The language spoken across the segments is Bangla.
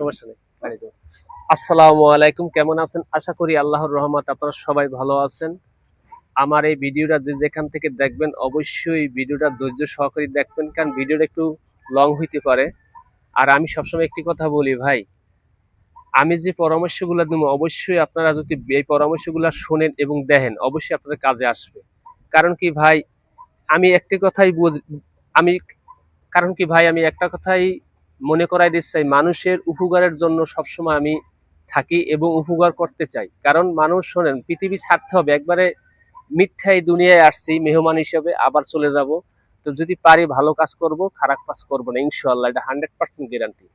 সমস্যা নেই আসসালামু আলাইকুম কেমন আছেন? আশা করি আল্লাহর রহমত আপনারা সবাই ভালো আছেন। আমার এই ভিডিওটা যে যেখান থেকে দেখবেন অবশ্যই ভিডিওটা ধৈর্য সহকারে দেখবেন কারণ ভিডিওটা একটু লং হইতে পারে। আর আমি সবসময় একটি কথা বলি ভাই আমি যে পরামর্শগুলো দেব অবশ্যই আপনারা যদি এই পরামর্শগুলো শোনেন এবং দেখেন অবশ্যই আপনাদের কাজে আসবে। কারণ কি ভাই আমি একটি কথাই আমি কারণ কি ভাই আমি একটা কথাই মনে করাই দিতে চাই মানুষের উপকারের জন্য সবসময় আমি থাকি এবং উপকার করতে চাই। কারণ মানুষ শোনেন, পৃথিবী ছাড়তে হবে, একবারে মিথ্যাই দুনিয়ায় আসছি, মেহমান হিসেবে আবার চলে যাব। তো যদি পারি ভালো কাজ করব, খারাপ কাজ করব না ইনশাল্লাহ এটা হান্ড্রেড পার্সেন্ট গ্যারান্টি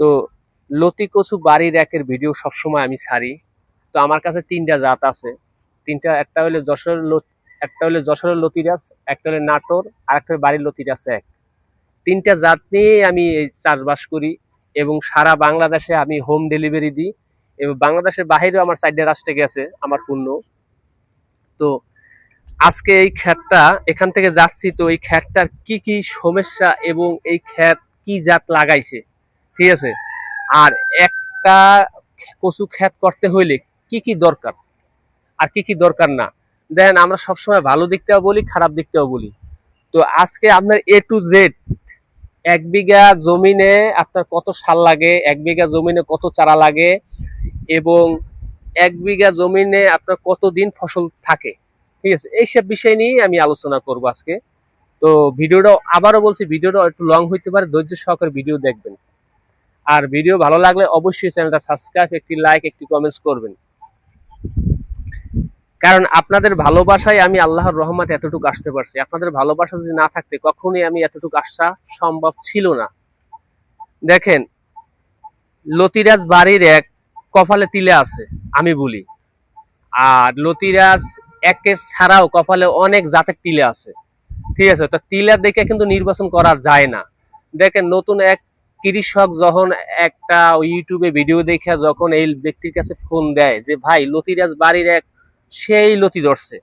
তো লতি কচু বাড়ির একের ভিডিও সবসময় আমি ছাড়ি। তো আমার কাছে তিনটা জাত আছে। তিনটা, একটা হলো যশোরের একটা হলো যশোরের লতিরাস একটা হলো নাটোর, আর একটা বাড়ির লতিরাস এক। তিনটা জাত নিয়ে আমি চাষবাস করি এবং সারা বাংলাদেশে আমি হোম ডেলিভারি দিই। এবং বাংলাদেশের বাইরেও আমার চারটে রাষ্ট্রে গেছে আমার পণ্য তো আজকে এই খ্যাতটা এখান থেকে যাচ্ছি, তো এই খ্যাতটার কি কি সমস্যা এবং এই খ্যাত কি জাত লাগাইছে? ঠিক আছে? আর একটা কচু খ্যাত করতে হইলে কি কি দরকার? আর কি কি দরকার না? দেখেন, আমরা সবসময় ভালো দিকটাও বলি, খারাপ দিকটাও বলি। তো আজকে আপনার এ টু জেড এক বিঘা জমিনে আপনার কত সার লাগে, এক বিঘা জমিনে কত চারা লাগে এবং এক বিঘা জমিনে আপনার কতদিন ফসল থাকে? ঠিক আছে এইসব বিষয় নিয়ে আমি আলোচনা করব আজকে। তো ভিডিওটা আবারও বলছি, ভিডিওটা একটু লং হইতে পারে, ধৈর্য সহকারে ভিডিও দেখবেন। আর ভিডিও ভালো লাগলে অবশ্যই চ্যানেলটা সাবস্ক্রাইব একটি লাইক একটি কমেন্টস করবেন। কারণ আপনাদের ভালোবাসায় আমি আল্লাহর রহমত এতটুকু আসতে পারছি। আপনাদের ভালোবাসা যদি না থাকতে, কখনোই আমি এতটুকু আসা সম্ভব ছিল না। দেখেন, লতিরাজ বাড়ির এক কপালে তিলে আছে, আমি বলি। আর লতিরাজ একের ছাড়াও কপালে অনেক জাতের তিলে আছে। ঠিক আছে? তো তিলা দেখে কিন্তু নির্বাচন করা যায় না। দেখেন, নতুন এক কৃষক যখন একটা ইউটিউবে ভিডিও দেখে, যখন এই ব্যক্তির কাছে ফোন দেয় যে, ভাই, লতিরাজ বাড়ির এক সেই লতি ধরছে।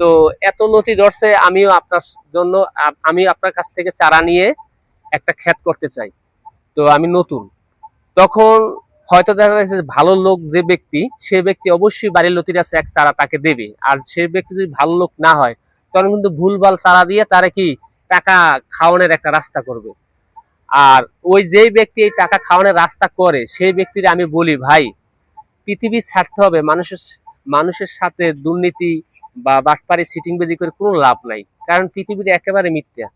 তো এত লতি ধরছে, আমিও আপনার জন্য, আমি আপনার কাছ থেকে চারা নিয়ে একটা ক্ষেত করতে চাই। তো আমি নতুন। তখন হয়তো দেখা যাচ্ছে ভালো লোক যে ব্যক্তি, সে ব্যক্তি অবশ্যই বাড়ির লতির আছে এক চারা তাকে দেবে। আর সে ব্যক্তি যদি ভালো লোক না হয়, তখন কিন্তু ভুলভাল চারা দিয়ে তারা কি টাকা খাওয়ানোর একটা রাস্তা করবে। আর ওই যেই ব্যক্তি এই টাকা খাওয়ানোর রাস্তা করে, সেই ব্যক্তির আমি বলি, ভাই, পৃথিবী ছাড়তে হবে, মানুষের মানুষের সাথে দুর্নীতি বা বাটপারি সিটিং বেজি করে কোনো লাভ নাই। কারণ পৃথিবীর একেবারে মিথ্যা।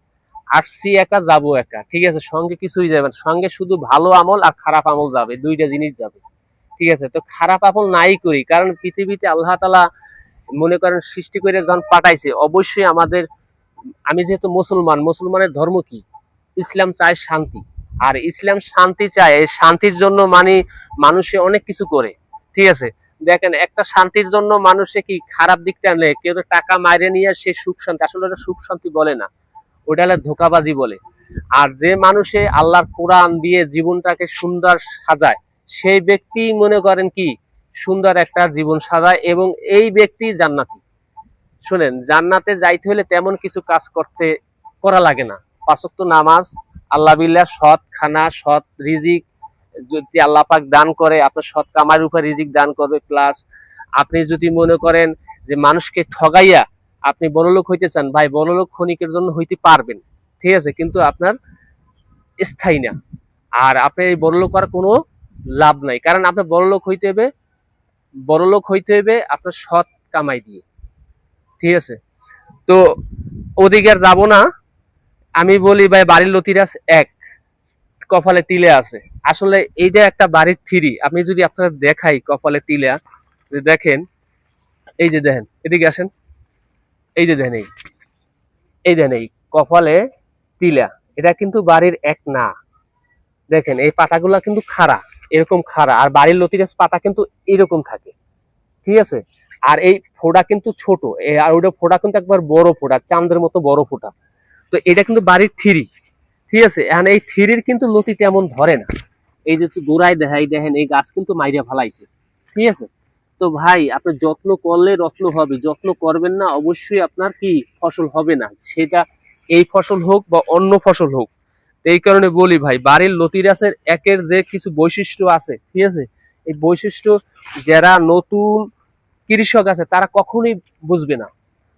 আসছি একা, যাব একা। ঠিক আছে, সঙ্গে কিছুই যাবে সঙ্গে শুধু ভালো আমল আর খারাপ আমল যাবে, দুইটা জিনিস যাবে। ঠিক আছে, তো খারাপ আমল নাই করি। কারণ পৃথিবীতে আল্লাহ তালা মনে করেন সৃষ্টি করে যখন পাঠাইছে, অবশ্যই আমাদের, আমি যেহেতু মুসলমান, মুসলমানের ধর্ম কি? ইসলাম চায় শান্তি। আর ইসলাম শান্তি চায়, এই শান্তির জন্য মানে মানুষে অনেক কিছু করে। ঠিক আছে দেখেন, একটা শান্তির জন্য মানুষে কি খারাপ দিকটা আনলে? কেউ টাকা মাইরে নিয়ে সে সুখ শান্তি। আসলে ওটা সুখ শান্তি বলে না। ওটা হলো ধোকাবাজি বলে। আর যে মানুষে আল্লাহর কোরআন দিয়ে জীবনটাকে সুন্দর সাজায়, সেই ব্যক্তি মনে করেন কি? সুন্দর একটা জীবন সাজায় এবং এই ব্যক্তি জান্নাতি। শুনেন, জান্নাতে যাইতে হলে তেমন কিছু কাজ করতে, করা লাগে না। পাঁচক্ত নামাজ, আল্লাহ বিল্লাহ, সৎ খানা, সৎ রিজিক যদি আল্লাহ পাক দান করে, আপনার সৎ কামার উপর রিজিক দান করবে প্লাস আপনি যদি মনে করেন যে মানুষকে ঠগাইয়া আপনি বড়লোক হইতে চান, ভাই বড়লোক ক্ষণিকের জন্য হইতে পারবেন, ঠিক আছে, কিন্তু আপনার স্থায়ী না। আর আপনি এই বড়লোক করার কোনো লাভ নাই, কারণ আপনার বড়লোক হইতে হবে, বড়লোক হইতে হবে আপনার সৎ কামাই দিয়ে, ঠিক আছে। তো ওদিকে আর যাব না, আমি বলি ভাই, বাড়ির লতিরাস এক। কপালে তিলে আছে। আসলে এইটা একটা বাড়ির থিরি, আপনি যদি আপনারা দেখাই কপালে তিলা যে দেখেন, এই যে দেখেন, এদিকে আসেন, এই যে দেখেন এই এই দেখেন এই, কপালে তিলা এটা কিন্তু বাড়ির এক না। দেখেন, এই পাতাগুলা কিন্তু খাড়া, এরকম খাড়া, আর বাড়ির লতিরাস পাতা কিন্তু এরকম থাকে। ঠিক আছে? আর এই ফোড়া কিন্তু ছোট আর ওটা ফোড়া কিন্তু একবার বড় ফোড়া, চাঁদের মতো বড় ফোড়া। তো এটা কিন্তু বাড়ির থিরি। ঠিক আছে, এখন এই থিরির কিন্তু লতি তেমন ধরে না। এই যে গোড়ায় দেখাই, দেখেন এই গাছ কিন্তু মাইরা ফালাইছে। ঠিক আছে? তো ভাই, আপনি যত্ন করলে রত্ন হবে, যত্ন করবেন না, অবশ্যই আপনার কি ফসল হবে না? সেটা এই ফসল হোক বা অন্য ফসল হোক। এই কারণে বলি ভাই, বাড়ির লতিরাসের একের যে কিছু বৈশিষ্ট্য আছে, ঠিক আছে? এই বৈশিষ্ট্য যারা নতুন কৃষক আছে, তারা কখনোই বুঝবে না।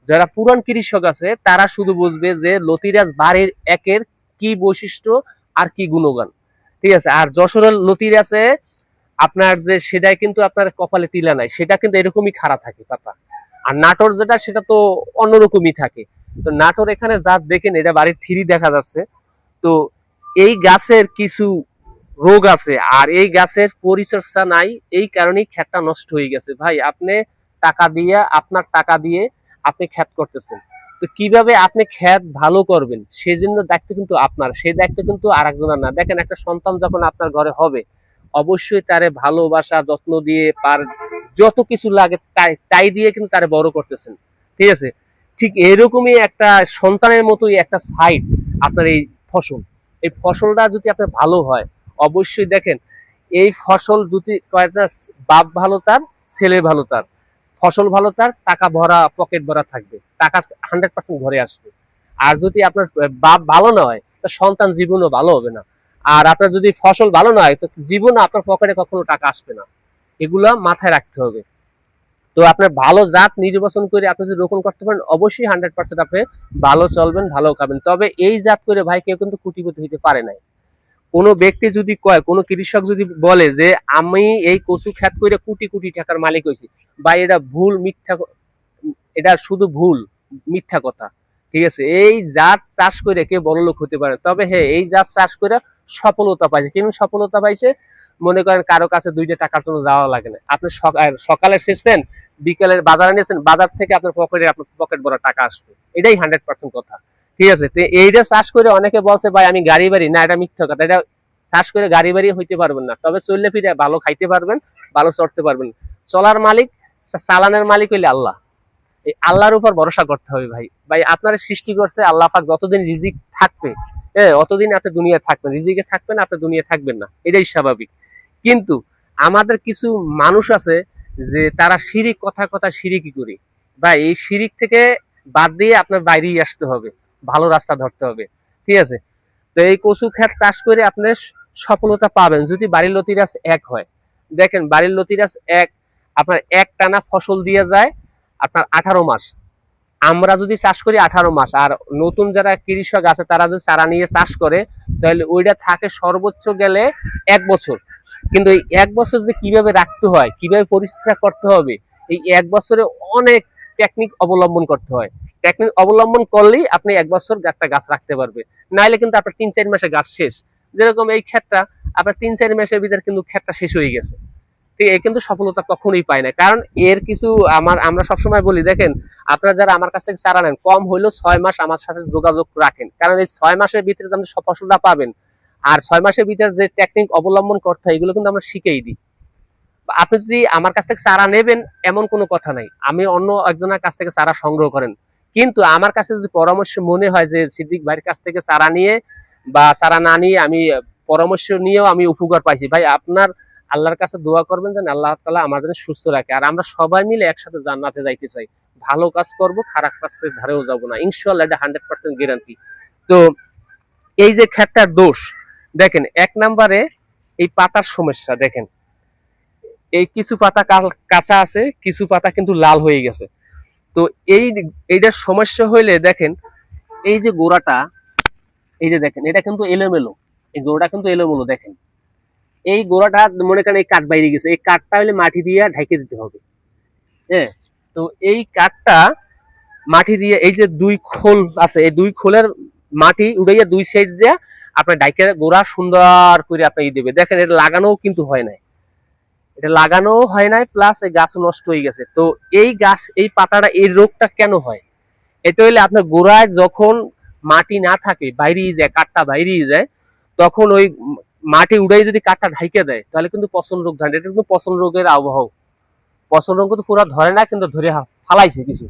যারা পুরান কৃষক আছে, তারা শুধু বুঝবে যে লতিরাজ বাড়ির একের কি বৈশিষ্ট্য আর কি গুণগান। ঠিক আছে? আর যশোরের লতিরাজে আপনার যে সেটাই কিন্তু আপনার কপালে তিলা নাই, সেটা কিন্তু এরকমই খারাপ থাকে পাতা আর নাটোর যেটা, সেটা তো অন্যরকমই থাকে। তো নাটোর এখানে যা দেখেন, এটা বাড়ির থ্রি দেখা যাচ্ছে। তো এই গাছের কিছু রোগ আছে, আর এই গাছের পরিচর্যা নাই, এই কারণেই ক্ষেতটা নষ্ট হয়ে গেছে। ভাই, আপনি টাকা দিয়ে, আপনার টাকা দিয়ে আপনি ক্ষেত করতেছেন। তো কীভাবে আপনি ক্ষেত ভালো করবেন, সেজন্য দায়িত্ব কিন্তু আপনার সেই দায়িত্ব কিন্তু আর একজনের না। দেখেন একটা সন্তান যখন আপনার ঘরে হবে, অবশ্যই তারে ভালোবাসা, যত্ন দিয়ে পার, যত কিছু লাগে তাই তাই দিয়ে কিন্তু তারে বড় করতেছেন। ঠিক আছে? ঠিক এরকমই একটা সন্তানের মতোই একটা সাইড আপনার এই ফসল। এই ফসলটা যদি আপনার ভালো হয়, অবশ্যই দেখেন, এই ফসল যদি কয়েকটা বাপ ভালো তার, ছেলে ভালো তার। ফসল ভালো তার টাকা ভরা পকেট ভরা থাকবে। টাকা হান্ড্রেড পার্সেন্ট ঘরে আসবে। আর যদি আপনার বাপ ভালো নয় তো সন্তান জীবনও ভালো হবে না। আর আপনার যদি ফসল ভালো নয় তো জীবনে আপনার পকেটে কখনো টাকা আসবে না। এগুলা মাথায় রাখতে হবে। তো আপনার ভালো জাত নির্বাচন করে আপনি যদি রোপণ করতে পারেন, অবশ্যই হান্ড্রেড পার্সেন্ট আপনি ভালো চলবেন, ভালো খাবেন। তবে এই জাত করে ভাই কেউ কিন্তু কুটিপতি হইতে পারে নাই। কোনো ব্যক্তি যদি কয়, কোনো কৃষক যদি বলে যে, আমি এই কচু খ্যাত করে কোটি কোটি টাকার মালিক হয়েছি বা এটা ভুল, মিথ্যা এটা শুধু ভুল, মিথ্যা কথা। ঠিক আছে? এই জাত চাষ করে কেউ বড় লোক হতে পারে। তবে হ্যাঁ এই জাত চাষ করে সফলতা পাইছে। কেন সফলতা পাইছে? মনে করেন কারও কাছে দুইটা টাকার জন্য যাওয়া লাগে না। আপনি সকালে শেষছেন বিকেলের বাজারে নিয়েছেন বাজার থেকে আপনার পকেটে, আপনার পকেট ভরা টাকা আসবে। এটাই হান্ড্রেড পার্সেন্ট কথা। ঠিক আছে? তো এইটা চাষ করে অনেকে বলছে, ভাই, আমি গাড়ি বাড়ি। না, এটা মিথ্যা কথা। এটা চাষ করে গাড়ি বাড়ি হইতে পারবেন না। তবে চললে ফিরে ভালো খাইতে পারবেন, ভালো চড়তে পারবেন। চলার মালিক চালানের মালিক হইলে আল্লাহ। এই আল্লাহর উপর ভরসা করতে হবে, ভাই। ভাই, আপনার সৃষ্টি করছে আল্লাহ পাক, যতদিন রিজিক থাকবে হ্যাঁ অতদিন আপনি দুনিয়া থাকবেন। রিজিকে থাকবেন, আপনি দুনিয়া থাকবেন না। এটাই স্বাভাবিক। কিন্তু আমাদের কিছু মানুষ আছে যে তারা শিরিক কথা কথা শিরিকি করে। ভাই, এই শিরিক থেকে বাদ দিয়ে আপনার বাইরেই আসতে হবে। ভালো রাস্তা ধরতে হবে। ঠিক আছে? তো এই কচু ক্ষেত চাষ করে আপনি সফলতা পাবেন যদি বাড়ির লতিরাস এক হয়। দেখেন, বাড়ির লতিরাস এক, আপনার এক টানা ফসল দিয়ে যায় আপনার আঠারো মাস। আমরা যদি চাষ করি আঠারো মাস, আর নতুন যারা কৃষক আছে, তারা যদি চারা নিয়ে চাষ করে, তাহলে ওইটা থাকে সর্বোচ্চ গেলে এক বছর। কিন্তু এই এক বছর যে কীভাবে রাখতে হয়, কীভাবে পরিচর্যা করতে হবে, এই এক বছরে অনেক টেকনিক অবলম্বন করতে হয়। টেকনিক অবলম্বন করলেই আপনি এক বছর একটা গাছ রাখতে পারবে। নাইলে কিন্তু আপনার তিন চার মাসে গাছ শেষ। যেরকম এই ক্ষেতটা, আপনার তিন চার মাসের ভিতরে কিন্তু ক্ষেতটা শেষ হয়ে গেছে। এ কিন্তু সফলতা কখনোই পায় না। কারণ এর কিছু আমার, আমরা সবসময় বলি, দেখেন, আপনারা যারা আমার কাছ থেকে চারা নেন, কম হইলেও ছয় মাস আমার সাথে যোগাযোগ রাখেন। কারণ এই ছয় মাসের ভিতরে আপনি ফসলটা পাবেন। আর ছয় মাসের ভিতরে যে টেকনিক অবলম্বন করতে হয়, এগুলো কিন্তু আমরা শিখেই দিই। আপনি যদি আমার কাছ থেকে চারা নেবেন, এমন কোনো কথা নাই। আমি অন্য একজনের কাছ থেকে চারা সংগ্রহ করেন। কিন্তু আমার কাছে যদি পরামর্শ মনে হয় যে সিদ্দিক ভাইয়ের কাছ থেকে চারা নিয়ে বা চারা না নিয়ে আমি পরামর্শ নিয়েও আমি উপকার পাইছি, ভাই, আপনার আল্লাহর কাছে দোয়া করবেন যেন আল্লাহ তালা আমাদের সুস্থ রাখে। আর আমরা সবাই মিলে একসাথে জান্নাতে যাইতে চাই। ভালো কাজ করব, খারাপ কাজের ধারেও যাব না। ইনশাল্লাহ এটা হান্ড্রেড পার্সেন্ট গ্যারান্টি তো এই যে ক্ষেতটার দোষ, দেখেন, এক নাম্বারে এই পাতার সমস্যা, দেখেন। এই কিছু পাতা কাঁচা আছে, কিছু পাতা কিন্তু লাল হয়ে গেছে। তো এই এইটার সমস্যা হইলে দেখেন, এই যে গোড়াটা, এই যে দেখেন, এটা কিন্তু এলোমেলো। এই গোড়াটা কিন্তু এলোমেলো, দেখেন। এই গোড়াটা মনে করেন এই কাঠ বাইরে গেছে। এই কাঠটা হলে মাটি দিয়ে ঢেকে দিতে হবে। হ্যাঁ? তো এই কাঠটা মাটি দিয়ে, এই যে দুই খোল আছে, এই দুই খোলের মাটি উড়াইয়া দুই সাইড দিয়ে আপনার ডাইকের গোড়া সুন্দর করে আপনি দেবে। দেখেন, এটা লাগানোও কিন্তু হয় নাই। এটা লাগানো হয় নাই প্লাস এই গাছ নষ্ট হয়ে গেছে। তো এই গাছ, এই পাতাটা, এই রোগটা কেন হয়? এটা হইলে আপনার গোড়ায় যখন মাটি না থাকে, বাইরেই যায়, কাঠটা বাইরেই যায়, তখন ওই মাটি উড়াই যদি কাঠটা ঢাইকে দেয়, তাহলে কিন্তু পচন রোগ ধরে এটা কিন্তু পচন রোগের আবহাওয়া। পচন রোগ কিন্তু পুরো ধরে না, কিন্তু ধরে ফালাইছে কিছু।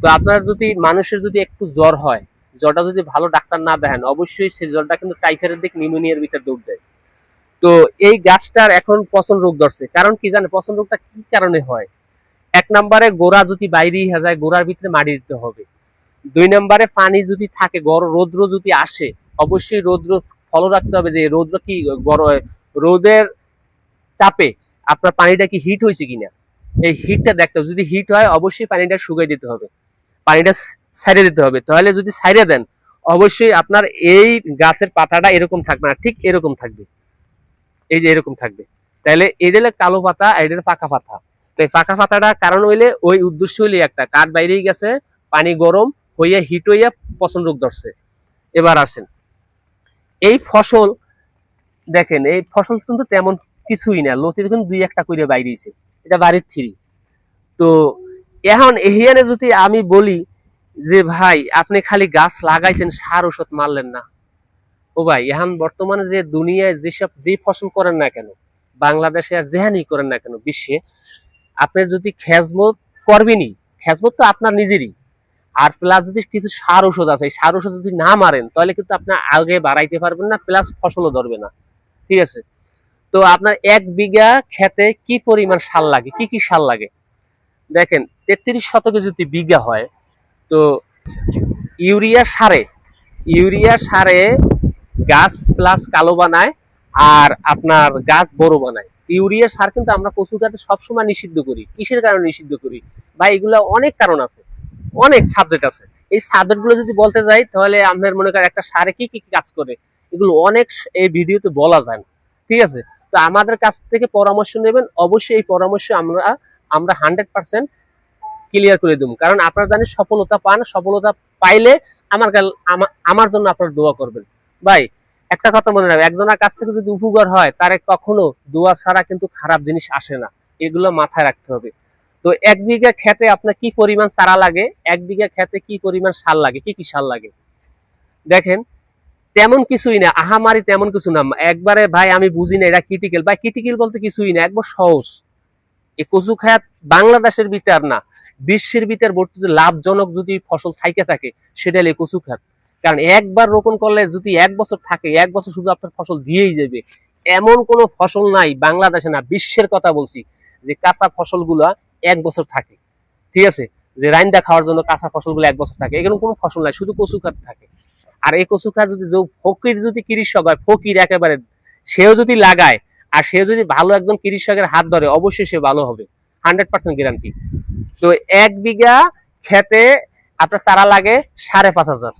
তো আপনার যদি, মানুষের যদি একটু জ্বর হয়, জ্বরটা যদি ভালো ডাক্তার না দেখেন, অবশ্যই সেই জ্বরটা কিন্তু টাইফয়েডের দিক নিউমোনিয়ার ভিতরে দৌড় দেয়। তো এই গাছটার এখন পচন রোগ ধরছে। কারণ কি জানে পচন রোগটা কি কারণে হয়? এক নম্বরে গোড়া যদি বাইরে যায়, গোড়ার ভিতরে মাটি দিতে হবে। দুই নম্বরে পানি যদি থাকে গরম রৌদ্র যদি আসে, অবশ্যই রৌদ্র ফলো রাখতে হবে যে রোদ কি রোদের চাপে আপনার পানিটা কি হিট হয়েছে কিনা? এই হিটটা দেখতে হবে। যদি হিট হয়, অবশ্যই পানিটা শুকিয়ে দিতে হবে। পানিটা সাইডে দিতে হবে। তাহলে যদি সাইডে দেন, অবশ্যই আপনার এই গাছের পাতাটা এরকম থাকবে না। ঠিক এরকম থাকবে। এই যে এরকম থাকবে। তাহলে এদের কালো পাতা এদের পাকা পাতা। তো এই পাকা পাতাটা কারণ হইলে ওই উদ্দেশ্য হইলে একটা, কাঠ বাইরেই গেছে, পানি গরম হইয়া হিট হইয়া পচন রোগ ধরছে। এবার আসেন, এই ফসল দেখেন, এই ফসল কিন্তু তেমন কিছুই না লতি কিন্তু দুই একটা করে বাইরেছে এটা বাড়ির থ্রি। তো এখন এহিয়ানে যদি আমি বলি যে, ভাই, আপনি খালি গাছ লাগাইছেন, সার ওষুধ মারলেন না। ও ভাই, এখন বর্তমানে যে দুনিয়ায় যেসব যে ফসল করেন না কেন, বাংলাদেশে আর যেহানি করেন না কেন, বিশ্বে, আপনি যদি খেজমত করবেনই, খেজমত তো আপনার নিজেরই, আর প্লাস যদি কিছু সার ওষুধ আছে সার ওষুধ যদি না মারেন, তাহলে কিন্তু আপনি আগে বাড়াইতে পারবেন না প্লাস ফসলও ধরবে না, ঠিক আছে? তো আপনার এক বিঘা খেতে কি পরিমাণ সার লাগে, কি কি সার লাগে? দেখেন, তেত্রিশ শতকে যদি বিঘা হয়, তো ইউরিয়া সারে ইউরিয়া সারে গাছ প্লাস কালো বানায় আর আপনার গাছ বড় বানায়। ইউরিয়া সার কিন্তু আমরা কচু গাছে সবসময় নিষিদ্ধ করি। কিসের কারণে নিষিদ্ধ করি? বা এগুলো অনেক কারণ আছে। অনেক সাবজেক্ট আছে। এই সাবজেক্টগুলো যদি বলতে যাই, তাহলে আপনার মনে করেন একটা সারে কি কি কাজ করে? এগুলো অনেক এই ভিডিওতে বলা যায় না। ঠিক আছে? তো আমাদের কাছ থেকে পরামর্শ নেবেন। অবশ্যই এই পরামর্শ আমরা আমরা হান্ড্রেড পার্সেন্ট ক্লিয়ার করে দেবো। কারণ আপনারা জানি সফলতা পান, সফলতা পাইলে আমার আমার জন্য আপনারা দোয়া করবেন। ভাই, একটা কথা মনে রাখবেন, একজনের কাছ থেকে যদি উপকার হয়, তারে কখনো দোয়া ছাড়া কিন্তু খারাপ জিনিস আসে না। এগুলো মাথায় রাখতে হবে। তো এক বিঘা খেতে আপনার কি পরিমাণ চারা লাগে? এক বিঘা খেতে কি পরিমাণ সার লাগে? কি কি সার লাগে? দেখেন, তেমন কিছুই না, আহামারি তেমন কিছু না। একবারে ভাই, আমি বুঝি না, এটা ক্রিটিক্যাল ভাই ক্রিটিক্যাল বলতে কিছুই না একবার সহজ। এই কচু খায়াত বাংলাদেশের ভিতর না, বিশ্বের ভিতর বর্তমানে লাভজনক যদি ফসল থাইকে থাকে, সেটা হলে কচু খাত। কারণ একবার রোপণ করলে যদি এক বছর থাকে, এক বছর শুধু আপনার ফসল দিয়েই যাবে। এমন কোনো ফসল নাই বাংলাদেশে না, বিশ্বের কথা বলছি যে কাঁচা ফসলগুলা এক বছর থাকে। ঠিক আছে? যে রাইন্দা খাওয়ার জন্য কাঁচা ফসলগুলো এক বছর থাকে, এরকম কোনো ফসল নাই, শুধু কচু খাত থাকে। আর এই কচু খাত যদি ফকির যদি কৃষক হয়, ফকির একেবারে সেও যদি লাগায়, আর সে যদি ভালো একজন কৃষকের হাত ধরে, অবশ্যই সে ভালো হবে। হান্ড্রেড পার্সেন্ট গ্যারান্টি তো এক বিঘা খেতে আপনার চারা লাগে সাড়ে পাঁচ হাজার।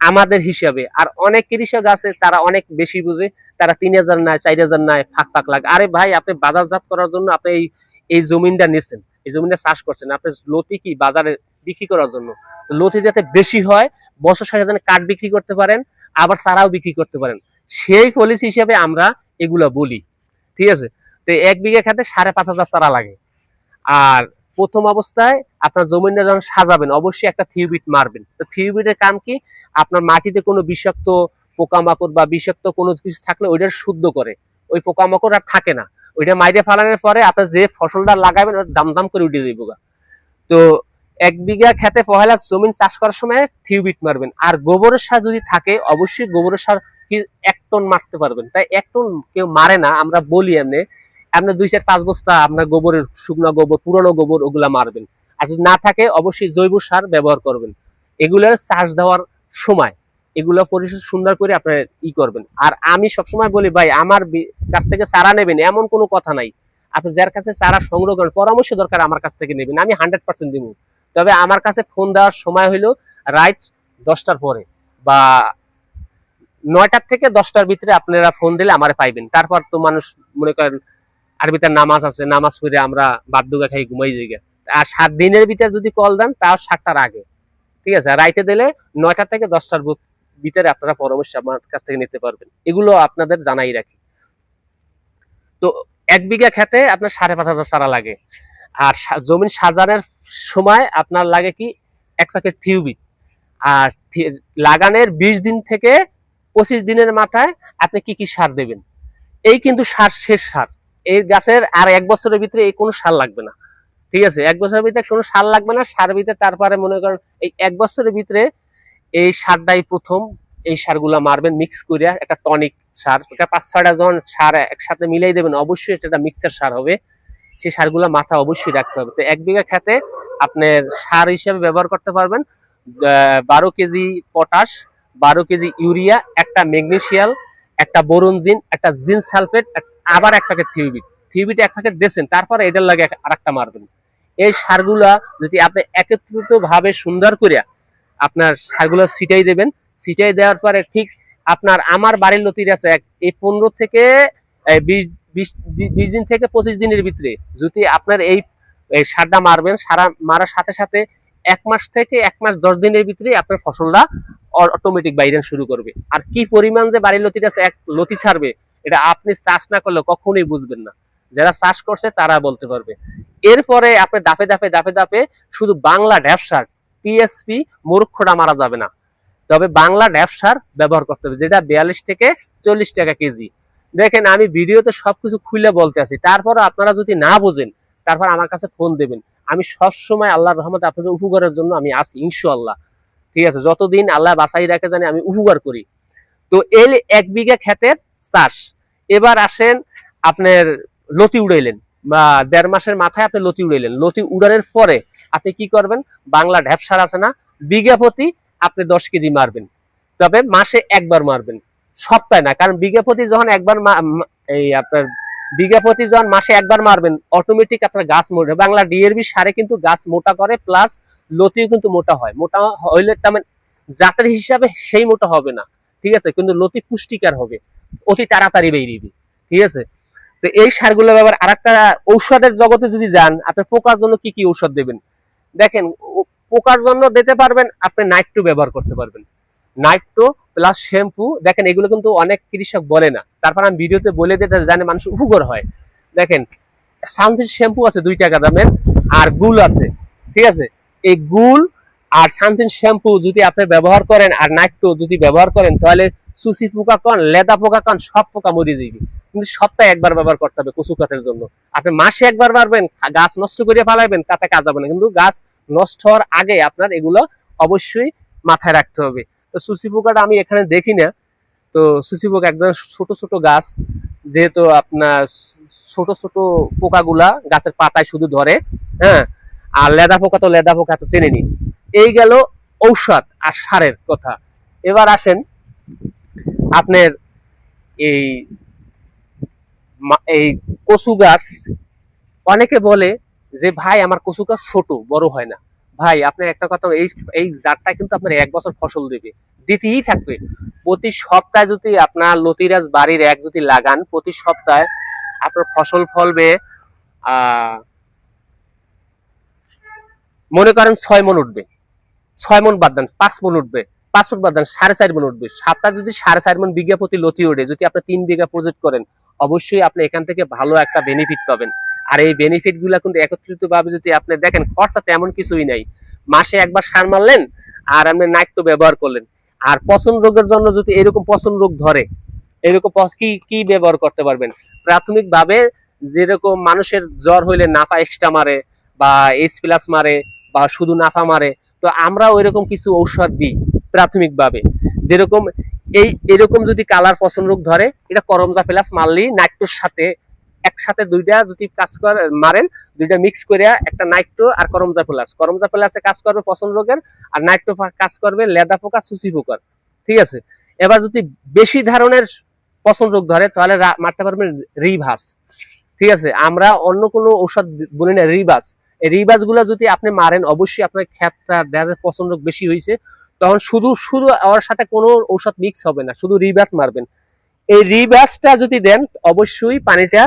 আমাদের হিসাবে। আর অনেক কৃষক আছে, তারা অনেক বেশি বুঝে, তারা তিন হাজার নেয়, চার হাজার নেয়, ফাঁক ফাঁক লাগে। আরে ভাই, আপনি বাজারজাত করার জন্য আপনি এই এই জমিনটা নিচ্ছেন এই জমিনটা চাষ করছেন। আপনি লতি কি বাজারে বিক্রি করার জন্য? লতি যাতে বেশি হয়, বছর সাথে যেন কাঠ বিক্রি করতে পারেন, আবার চারাও বিক্রি করতে পারেন। সেই পলিসি হিসাবে আমরা এগুলা বলি। ঠিক আছে? তো এক বিঘা খেতে সাড়ে পাঁচ হাজার চারা লাগে। আর প্রথম অবস্থায় আপনার জমিটা যখন সাজাবেন, অবশ্যই একটা থিউবিট মারবেন। তো থিউবিটের কাম কি? আপনার মাটিতে কোনো বিষাক্ত পোকামাকড় বা বিষাক্ত কোনো কিছু থাকলে ওইটা শুদ্ধ করে। ওই পোকামাকড় আর থাকে না। ওইটা মাইরে ফালানোর পরে আপনার যে ফসলটা লাগাবেন, ওটা দাম দাম করে উঠে যাইব তো এক বিঘা খেতে পহেলা জমিন চাষ করার সময় থিউবিট মারবেন। আর গোবরের সার যদি থাকে, অবশ্যই গোবরের সার কি এক টন মারতে পারবেন। তাই এক টন কেউ মারে না, আমরা বলি এমনি। আপনার দুই চার পাঁচ বস্তা আপনার গোবরের, শুকনো গোবর, পুরনো গোবর ওগুলা মারবেন। আর যদি না থাকে, অবশ্যই জৈব সার ব্যবহার করবেন। এগুলোর চাষ দেওয়ার সময়, এগুলো পরিবেশ সুন্দর করে আপনার ই করবেন। আর আমি সবসময় বলি, ভাই, আমার কাছ থেকে চারা নেবেন, এমন কোনো কথা নাই। আপনি যার কাছে চারা সংগ্রহ করেন, পরামর্শ দরকার আমার কাছ থেকে নেবেন, আমি হান্ড্রেড পার্সেন্ট দিব। তবে আমার কাছে ফোন দেওয়ার সময় হইল রাইট দশটার পরে বা নয়টার থেকে দশটার ভিতরে আপনারা ফোন দিলে আমারে পাইবেন। তারপর তো মানুষ মনে করেন আরবিতে নামাজ আছে, নামাজ পড়ে আমরা বাদ্যুগা খাই, ঘুমাই যাই আর সাত দিনের ভিতরে যদি কল দেন, তাও সাতটার আগে। ঠিক আছে? রাইতে দিলে নয়টা থেকে দশটার ভিতরে আপনারা পরামর্শ আমার কাছ থেকে নিতে পারবেন। এগুলো আপনাদের জানাই রাখি। তো এক বিঘা খেতে আপনার সাড়ে পাঁচ হাজার চারা লাগে। আর জমিন সাজানোর সময় আপনার লাগে কি? এক প্যাকেট থিউবিট আর লাগানোর বিশ দিন থেকে পঁচিশ দিনের মাথায় আপনি কি কি সার দেবেন? এই কিন্তু সার শেষ সার। এই গাছের আর এক বছরের ভিতরে এই কোনো সার লাগবে না। ঠিক আছে? এক বছরের ভিতরে কোনো সার লাগবে না, সার ভিতরে তারপরে মনে করেন এই এক বছরের ভিতরে এই সারটাই প্রথম, এই সারগুলা মারবেন মিক্স করিয়া একটা টনিক সার। এটা পাঁচ ছয়টা জন সার একসাথে মিলাই দেবেন, অবশ্যই এটা একটা মিক্সার সার হবে। সেই সারগুলা মাথা অবশ্যই রাখতে হবে। তো এক বিঘা খেতে আপনার সার হিসেবে ব্যবহার করতে পারবেন বারো কেজি পটাশ, বারো কেজি ইউরিয়া, একটা ম্যাগনেশিয়াল একটা বোরনজিন, একটা জিন সালফেট আবার এক প্যাকেট থিউবিট থিউবিট এক প্যাকেট দিয়েছেন তারপরে এটার লাগে আর একটা মারবেন। এই সারগুলা যদি আপনি একত্রিত ভাবে সুন্দর করিয়া আপনার সারগুলো ছিটাই দেবেন, ছিটাই দেওয়ার পরে ঠিক আপনার আমার বাড়ির লতির আছে এই পনেরো থেকে বিশ বিশ দিন থেকে পঁচিশ দিনের ভিতরে যদি আপনার এই সারটা মারবেন, সারা মারার সাথে সাথে এক মাস থেকে এক মাস দশ দিনের ভিতরে আপনার ফসলটা অটোমেটিক বাইরেন শুরু করবে। আর কি পরিমাণ যে বাড়ির আছে এক লতি ছাড়বে এটা আপনি চাষ না করলে কখনোই বুঝবেন না। যারা চাষ করছে তারা বলতে পারবে। এরপরে আপনি দাপে দাপে দাপে দাফে শুধু বাংলা ড্যাপসার টিএসপি মূর্খটা মারা যাবে না। তবে বাংলা ড্যাপসার ব্যবহার করতে হবে, যেটা বিয়াল্লিশ থেকে চল্লিশ টাকা কেজি। দেখেন, আমি ভিডিওতে সবকিছু খুলে বলতে আছি। তারপর আপনারা যদি না বোঝেন, তারপর আমার কাছে ফোন দেবেন। আমি সব সময় আল্লাহর রহমতে আপনাদের উপকারের জন্য আমি আছি, ইনশাআল্লাহ। ঠিক আছে? যতদিন আল্লাহ বাসাই রাখে জানি আমি উপকার করি। তো এই এক বিঘা ক্ষেতের চাষ। এবার আসেন আপনার লতি উড়াইলেন, বা দেড় মাসের মাথায় আপনি লতি উড়াইলেন। লতি উড়ানোর পরে আপনি কি করবেন? বাংলা ঢ্যাপসার আছে না? বিঘা প্রতি আপনি দশ কেজি মারবেন। তবে মাসে একবার মারবেন। সপ্তাহে না, কারণ বিঘা প্রতি যখন একবার এই আপনার বিঘা প্রতি যখন মাসে একবার মারবেন অটোমেটিক আপনার গাছ মোটা বাংলা ডিএরবি সারে কিন্তু গাছ মোটা করে প্লাস লতিও কিন্তু মোটা হয়। মোটা হইলে তেমন জাতের হিসাবে সেই মোটা হবে না। ঠিক আছে? কিন্তু লতি পুষ্টিকার হবে। অতি তাড়াতাড়ি বেরিয়ে ঠিক আছে? তো এই সারগুলো ব্যাপার আর একটা ঔষধের জগতে যদি যান, আপনি পোকার জন্য কি কি ঔষধ দেবেন? দেখেন পোকার জন্য দিতে পারবেন, আপনি নাইট্রো ব্যবহার করতে পারবেন। নাইট্রো প্লাস শ্যাম্পু, দেখেন, এগুলো কিন্তু অনেক কৃষক বলে না। তারপর আমি ভিডিওতে বলে দিতে জানে মানুষ উপকার হয়। দেখেন সানসিল্ক শ্যাম্পু আছে দুই টাকা দামের, আর গুল আছে, ঠিক আছে? এই গুল আর সানসিল্ক শ্যাম্পু যদি আপনি ব্যবহার করেন, আর নাইট্রো যদি ব্যবহার করেন, তাহলে সুসি পোকা কন, লেদা পোকা কন, সব পোকা মরে যাবে কিন্তু সপ্তাহে একবার ব্যবহার করতে হবে কচু কাঠের জন্য। আপনি মাসে একবার মারবেন গাছ নষ্ট করে ফেলাবেন তাতে কাজ হবে না। কিন্তু গাছ নষ্ট হওয়ার আগে আপনার এগুলো অবশ্যই মাথায় রাখতে হবে। তো সুসি পোকাটা আমি এখানে দেখি না। তো সুসি পোকা একদম ছোট ছোট গাছ, যেহেতু আপনার ছোট ছোট পোকাগুলা গাছের পাতায় শুধু ধরে হ্যাঁ? আর লেদা পোকা তো লেদা পোকা তো চেনে নি এই গেল ঔষধ আর সারের কথা। এবার আসেন আপনার এই এই কচু গাছ, অনেকে বলে যে, ভাই, আমার কচু গাছ ছোট, বড় হয় না। ভাই আপনার একটা কথা, এই এই জাতটা কিন্তু আপনার এক বছর ফসল দেবে, দিতেই থাকবে। প্রতি সপ্তাহে যদি আপনার লতিরাজ বাড়ির এক যদি লাগান, প্রতি সপ্তাহে আপনার ফসল ফলবে মনে করেন ছয় মন উঠবে, ছয় মন বাদ দেন, পাঁচ মন উঠবে। মন বাদ দেন সাড়ে চার মন উঠবে। সাতটা যদি সাড়ে চার মন বিঘা প্রতি লতি ওঠে যদি আপনি তিন বিঘা প্রজেক্ট করেন, অবশ্যই আপনি এখান থেকে ভালো একটা বেনিফিট পাবেন। আর এই বেনিফিটগুলা কিন্তু একত্রিত ভাবে যদি আপনি দেখেন, খরচা তেমন কিছুই নাই। মাসে একবার সার মারলেন, আর আপনি নাইট্রো ব্যবহার করলেন। আর পচন রোগের জন্য যদি এরকম পচন রোগ ধরে, এরকম কি কি ব্যবহার করতে পারবেন? প্রাথমিক ভাবে যেরকম মানুষের জ্বর হইলে নাফা এক্সট্রা মারে, বা এইচ প্লাস মারে, বা শুধু নাফা মারে, তো আমরা ওইরকম কিছু ঔষধ দিই। প্রাথমিক ভাবে যেরকম এই, এরকম যদি কালার পছন্দ রোগ ধরে, এটা করমজা প্লাস মারলেই নাইট্রোর সাথে, একসাথে দুইটা যদি কাজ করে, মারেন, দুইটা মিক্স করে একটা নাইট্রো আর করমজা প্লাস। করমজা প্লাসে কাজ করবে পছন্দ রোগের, আর নাইট্রো কাজ করবে লেদা পোকা, সুসি পোকার ঠিক আছে? এবার যদি বেশি ধরনের পছন্দ রোগ ধরে, তাহলে মারতে পারবেন রিভাস। ঠিক আছে? আমরা অন্য কোনো ঔষধ বলি না রিভাস। এই রিভাসগুলো যদি আপনি মারেন, অবশ্যই আপনার ক্ষেতটা পছন্দ রোগ বেশি হয়েছে তখন শুধু শুধু ওর সাথে কোনো ঔষধ মিক্স হবে না, শুধু রিভাস মারবেন। এই রিভাসটা যদি দেন, অবশ্যই পানিটা,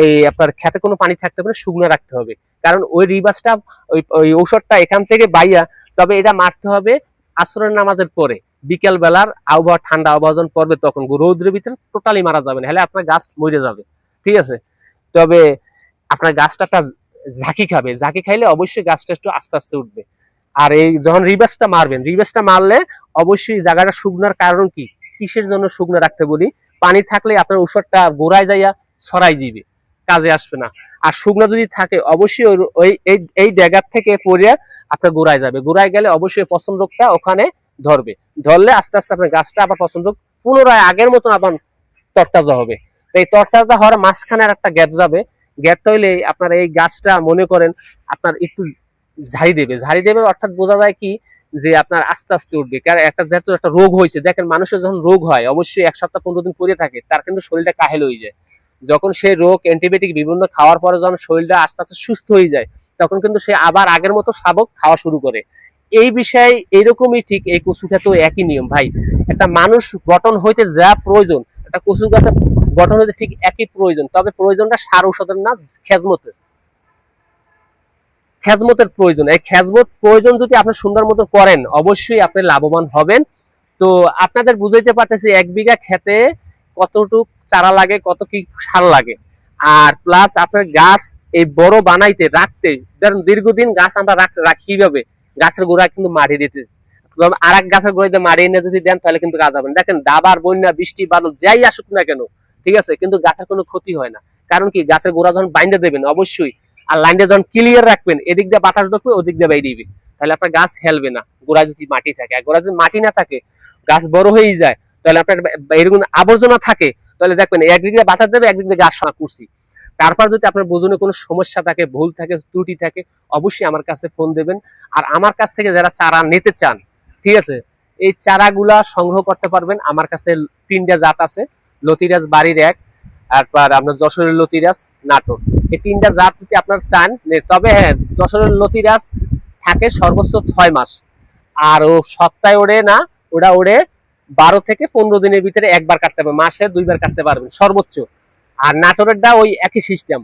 এই আপনার খেতে কোনো পানি থাকতে পারে, শুকনো রাখতে হবে। কারণ ওই রিভাসটা ওই ওই ঔষধটা এখান থেকে বাইয়া, তবে এটা মারতে হবে আসরের নামাজের পরে। বিকেল বেলার আবহাওয়া, ঠান্ডা আবহাওয়া যখন পড়বে তখন রৌদ্রের ভিতরে টোটালি মারা যাবে না হলে আপনার গাছ মরে যাবে। ঠিক আছে? তবে আপনার গাছটা একটা ঝাঁকি খাবে। ঝাঁকি খাইলে অবশ্যই গাছটা একটু আস্তে আস্তে উঠবে। আর এই যখন রিভার্সটা মারবেন রিভার্সটা মারলে অবশ্যই জায়গাটা শুকনার কারণ কি? কিসের জন্য শুকনো রাখতে বলি? পানি থাকলে আপনার ঔষধটা গোড়ায় যাইয়া ছড়াই যাবে কাজে আসবে না। আর শুকনো যদি থাকে, অবশ্যই ওই- এই জায়গার থেকে পড়ে আপনার গোড়ায় যাবে। গোড়ায় গেলে অবশ্যই পছন্দ রোগটা ওখানে ধরবে। ধরলে আস্তে আস্তে আপনার গাছটা আবার পছন্দ রোগ পুনরায় আগের মতন আবার তরতাজা হবে। এই তরতাজা হওয়ার মাঝখানে আর একটা গ্যাপ যাবে গ্যাপটা হইলে আপনার এই গাছটা মনে করেন, আপনার একটু ঝাড়ি দেবে। ঝাড়ি দেবে অর্থাৎ বোঝা যায় কি যে আপনার আস্তে আস্তে উঠবে। কারণ একটা যেহেতু একটা রোগ হয়েছে, দেখেন মানুষের যখন রোগ হয়, অবশ্যই এক সপ্তাহ পনেরো দিন পরে থাকে, তার কিন্তু শরীরটা কাহেল হয়ে যায়। যখন সে রোগ অ্যান্টিবায়োটিক বিভিন্ন খাওয়ার পরে যখন শরীরটা আস্তে আস্তে সুস্থ হয়ে যায়, তখন কিন্তু সে আবার আগের মতো শাবক খাওয়া শুরু করে। এই বিষয়ে এরকমই ঠিক এই কচু খেতেও একই নিয়ম। ভাই, একটা মানুষ গঠন হইতে যা প্রয়োজন, একটা কচু গাছের গঠন হইতে ঠিক একই প্রয়োজন, তবে প্রয়োজনটা সার ঔষধের না খেজমতের। খেজমতের প্রয়োজন। এই খেজমত প্রয়োজন যদি আপনি সুন্দর মতো করেন, অবশ্যই আপনি লাভবান হবেন। তো আপনাদের বুঝাইতে পারতেছি এক বিঘা খেতে কতটুক চারা লাগে, কত কি সার লাগে। আর প্লাস আপনার গাছ এই বড় বানাইতে, রাখতে, ধরেন দীর্ঘদিন গাছ আমরা রাখ কীভাবে? গাছের গোড়া কিন্তু মাটি দিতে। আর এক গাছের গোড়াতে মারি এনে যদি দেন, তাহলে কিন্তু গাছ হবে। দেখেন দাবার, বন্যা, বৃষ্টি, বাদল, যাই আসুক না কেন, ঠিক আছে? কিন্তু গাছের কোনো ক্ষতি হয় না। কারণ কি? গাছের গোড়া যখন বাইন্দে দেবেন, অবশ্যই আর লাইনটা যখন ক্লিয়ার রাখবেন, এদিক দিয়ে বাতাস ঢুকবে, ওদিক দিয়ে বাইরে দিবে। তাহলে আপনার গাছ হেলবে না। গোড়া যদি মাটি থাকে, আর গোড়া যদি মাটি না থাকে, গাছ বড় হয়েই যায়। তাহলে আপনার এরকম আবর্জনা থাকে, তাহলে দেখবেন একদিক দিয়ে বাতাস দেবে একদিক দিয়ে গাছ শোনা করছি। তারপর যদি আপনার বোঝনে কোনো সমস্যা থাকে, ভুল থাকে, ত্রুটি থাকে, অবশ্যই আমার কাছে ফোন দেবেন। আর আমার কাছ থেকে যারা চারা নিতে চান, ঠিক আছে? এই চারাগুলা সংগ্রহ করতে পারবেন। আমার কাছে তিনটা জাত আছে, লতিরাজ বাড়ির এক তারপর আপনার যশোরের লতিরাজ নাটোর। এই তিনটা জাত যদি আপনার চান তবে হ্যাঁ যশোরের লতিরাজ থাকে সর্বোচ্চ ছয় মাস। আর ও সপ্তাহে ওড়ে না ওটা ওড়ে বারো থেকে পনেরো দিনের ভিতরে একবার কাটতে পারবেন মাসে দুইবার কাটতে পারবেন, সর্বোচ্চ। আর নাটোরেরটা ওই একই সিস্টেম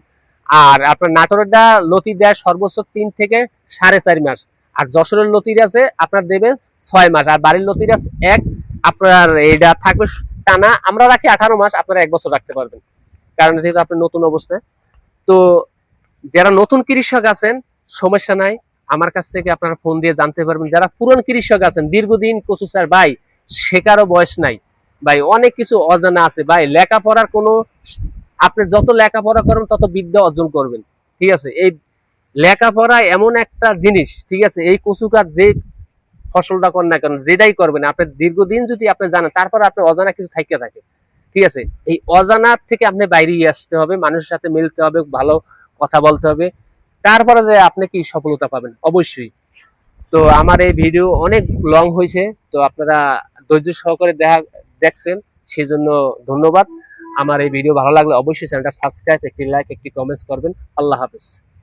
আর আপনার নাটোরেরটা লতি দেয় সর্বোচ্চ তিন থেকে সাড়ে চার মাস। আর যশোরের লতির আপনার দেবে ছয় মাস। আর বাড়ির লতির আছে এক, আপনার এটা থাকবে টানা, আমরা রাখি আঠারো মাস, আপনারা এক বছর রাখতে পারবেন। কারণ যেহেতু আপনার নতুন অবস্থায়। তো যারা নতুন কৃষক আছেন, সমস্যা নাই। আমার কাছ থেকে আপনারা ফোন দিয়ে জানতে পারবেন। যারা পুরন কৃষক আছেন, দীর্ঘদিন কচু স্যার ভাই শেখারও বয়স নাই। ভাই, অনেক কিছু অজানা আছে। ভাই, লেখাপড়ার কোনো আপনি যত লেখাপড়া করবেন তত বিদ্যা অর্জন করবেন। ঠিক আছে? এই লেখাপড়া এমন একটা জিনিস, ঠিক আছে? এই কচুকার যে ফসলটা করেন না কেন, যেটাই করবেন, আপনি দীর্ঘদিন যদি আপনি জানেন, তারপর আপনি অজানা কিছু থাইকে থাকে ঠিক আছে? এই অজানার থেকে আপনি বাইরে আসতে হবে, মানুষের সাথে মিলতে হবে, ভালো কথা বলতে হবে। তারপরে যে আপনি কি সফলতা পাবেন? অবশ্যই। তো আমার এই ভিডিও অনেক লং হয়েছে, তো আপনারা ধৈর্য সহকারে দেখা, দেখছেন, সেজন্য ধন্যবাদ। আমার এই ভিডিও ভালো লাগলে অবশ্যই চ্যানেলটা সাবস্ক্রাইব একটি লাইক একটি কমেন্টস করবেন। আল্লাহ হাফেজ।